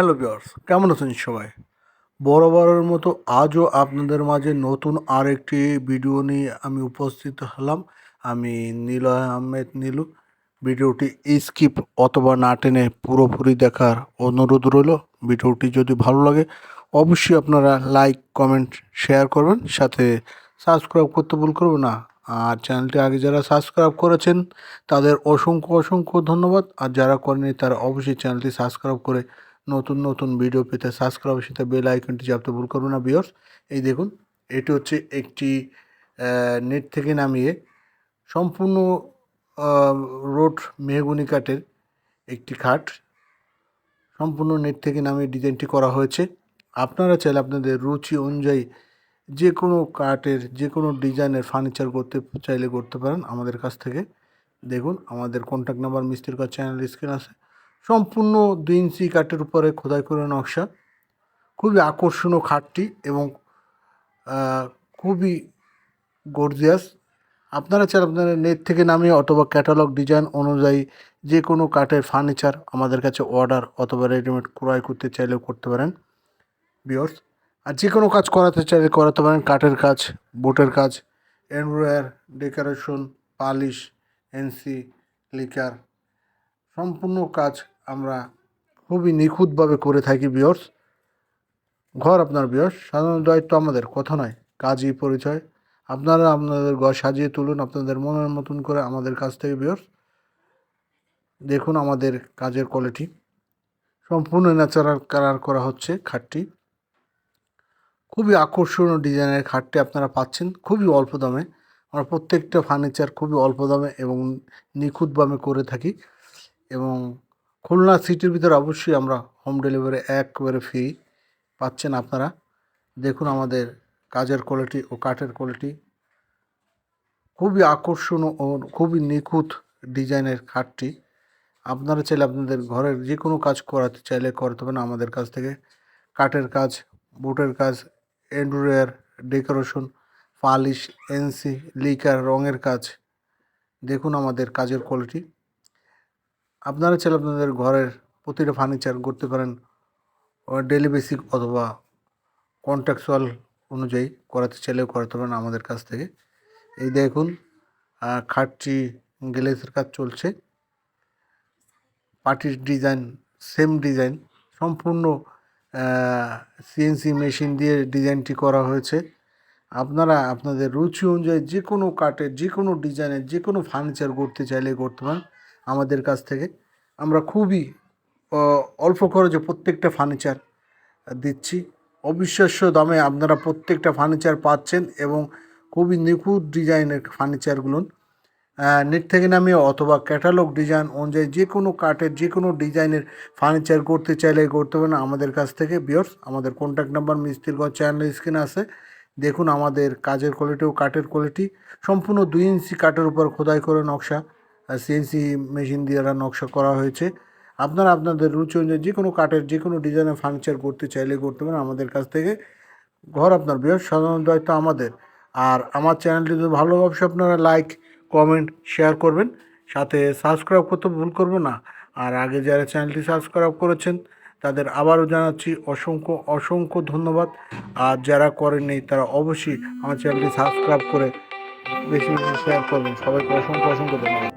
Hello বিয়ার্স কেমন আছেন সবাই? বরাবরের মতো আজও আপনাদের মাঝে নতুন আরেকটি ভিডিও নিয়ে আমি উপস্থিত হলাম। আমি নীলয় আহমেদ নীলু। ভিডিওটি স্কিপ অথবা না টেনে পুরোপুরি দেখার অনুরোধ রইল। ভিডিওটি যদি ভালো লাগে, অবশ্যই আপনারা লাইক, কমেন্ট, শেয়ার করবেন। সাথে সাবস্ক্রাইব করতে ভুল করবেন না। আর চ্যানেলটি আগে যারা সাবস্ক্রাইব করেছেন, তাদের অসংখ্য অসংখ্য ধন্যবাদ। আর যারা করেনি তারা অবশ্যই চ্যানেলটি সাবস্ক্রাইব করে নতুন নতুন ভিডিও পেতে সাবস্ক্রাইবের সাথে বেল আইকনটি চাপতে ভুল করবেন না বিয়র্স এই দেখুন, এটি হচ্ছে একটি নেট থেকে নামিয়ে সম্পূর্ণ রোড মেহগুনি কাঠের একটি খাট। সম্পূর্ণ নেট থেকে নামিয়ে ডিজাইনটি করা হয়েছে। আপনারা চাইলে আপনাদের রুচি অনুযায়ী যে কোনো কাঠের, যে কোনো ডিজাইনের ফার্নিচার করতে, চাইলে করতে পারেন আমাদের কাছ থেকে। দেখুন, আমাদের কন্ট্যাক্ট নাম্বার মিস্ত্রির কাছে চ্যানেল স্ক্রিন আছে। সম্পূর্ণ দুই ইঞ্চি কাঠের উপরে খোদাই করে নকশা। খুবই আকর্ষণীয় খাটটি এবং খুবই গর্জিয়াস আপনারা চান আপনারা নেট থেকে নামিয়ে অথবা ক্যাটালগ ডিজাইন অনুযায়ী যে কোনো কাঠের ফার্নিচার আমাদের কাছে অর্ডার অথবা রেডিমেড ক্রয় করতে চাইলেও করতে পারেন। বিয়র্স আর যে কোনো কাজ করাতে চাইলে করাতে পারেন। কাঠের কাজ বোটের কাজ এনব্রয়ার ডেকোরেশন পালিশ এনসি লিকার সম্পূর্ণ কাজ আমরা খুবই নিখুঁতভাবে করে থাকি বিয়র্স ঘর আপনার বিয়র্স সাধারণ দায়িত্ব আমাদের, কথা নয়, কাজই পরিচয়। আপনারা আপনাদের ঘর সাজিয়ে তুলুন, আপনাদের মনের মতন করে আমাদের কাছ থেকে বিয়র্স দেখুন আমাদের কাজের কোয়ালিটি সম্পূর্ণ ন্যাচারাল কালার করা হচ্ছে খাটটি। খুবই আকর্ষণীয় ডিজাইনের খাটটি আপনারা পাচ্ছেন, খুবই অল্প দামে। আমরা প্রত্যেকটা ফার্নিচার খুবই অল্প দামে এবং নিখুঁতভাবে করে থাকি। এবং খুলনা সিটির ভিতরে অবশ্যই আমরা হোম ডেলিভারি একবারে ফ্রি পাচ্ছেন আপনারা। দেখুন আমাদের কাজের কোয়ালিটি ও কাঠের কোয়ালিটি খুবই আকর্ষণীয় ও খুবই নিখুঁত ডিজাইনের খাটটি। আপনারা চাইলে আপনাদের ঘরের যে কোনো কাজ করাতে চাইলে করতে পারেন। আমাদের কাছ থেকে কাঠের কাজ, বুটের কাজ, এন্ড্রয়ার, ডেকোরেশন, পালিশ, এনসি, লিকার, রঙের কাজ। দেখুন আমাদের কাজের কোয়ালিটি আপনারা চাইলে আপনাদের ঘরের প্রতিটা ফার্নিচার করতে পারেন ডেলি বেসিক অথবা কন্ট্রাকচুয়াল অনুযায়ী করাতে চাইলেও করাতে পারেন আমাদের কাছ থেকে। এই দেখুন খাটটি গ্লেসের কাজ চলছে। পার্টির ডিজাইন সেম ডিজাইন সম্পূর্ণ সিএনসি মেশিন দিয়ে ডিজাইনটি করা হয়েছে। আপনারা আপনাদের রুচি অনুযায়ী যে কোনো কাঠের যে কোনো ডিজাইনের যে কোনো ফার্নিচার করতে চাইলে করতে পারেন। আমাদের কাছ থেকে। আমরা খুবই অল্প খরচে প্রত্যেকটা ফার্নিচার দিচ্ছি। অবিশ্বাস্য দামে আপনারা প্রত্যেকটা ফার্নিচার পাচ্ছেন এবং খুবই নিখুঁত ডিজাইনের ফার্নিচারগুলো নেট থেকে নামিয়ে অথবা ক্যাটালগ ডিজাইন অনুযায়ী যে কোনো কাঠের, যে কোনো ডিজাইনের ফার্নিচার করতে চাইলে করতে পারেন আমাদের কাছ থেকে। বিয়র্স আমাদের কন্ট্যাক্ট নাম্বার মিস্ত্রির ঘর চ্যানেল স্ক্রিনে আছে। দেখুন আমাদের কাজের কোয়ালিটি ও কাঠের কোয়ালিটি সম্পূর্ণ দুই ইঞ্চি কাঠের উপর খোদাই করে নকশা। সিএনসি মেশিন দিয়ে এরা নকশা করা হয়েছে। আপনারা আপনাদের রুচি অনুযায়ী যে কোনো কাঠের যে কোনো ডিজাইনের ফার্নিচার করতে চাইলে করতে পারেন আমাদের কাছ থেকে। ঘর আপনার বৃহৎ সাধারণ দায়িত্ব আমাদের। আর আমার চ্যানেলটি যদি ভালো ভাবছে আপনারা লাইক কমেন্ট শেয়ার করবেন। সাথে সাবস্ক্রাইব করতে ভুল করবেন না। আর আগে যারা চ্যানেলটি সাবস্ক্রাইব করেছেন, তাদের আবারও জানাচ্ছি অসংখ্য অসংখ্য ধন্যবাদ। আর যারা করেননি, তারা অবশ্যই আমার চ্যানেলটি সাবস্ক্রাইব করে বেশি বেশি শেয়ার করবেন। সবাইকে অসংখ্য অসংখ্য ধন্যবাদ।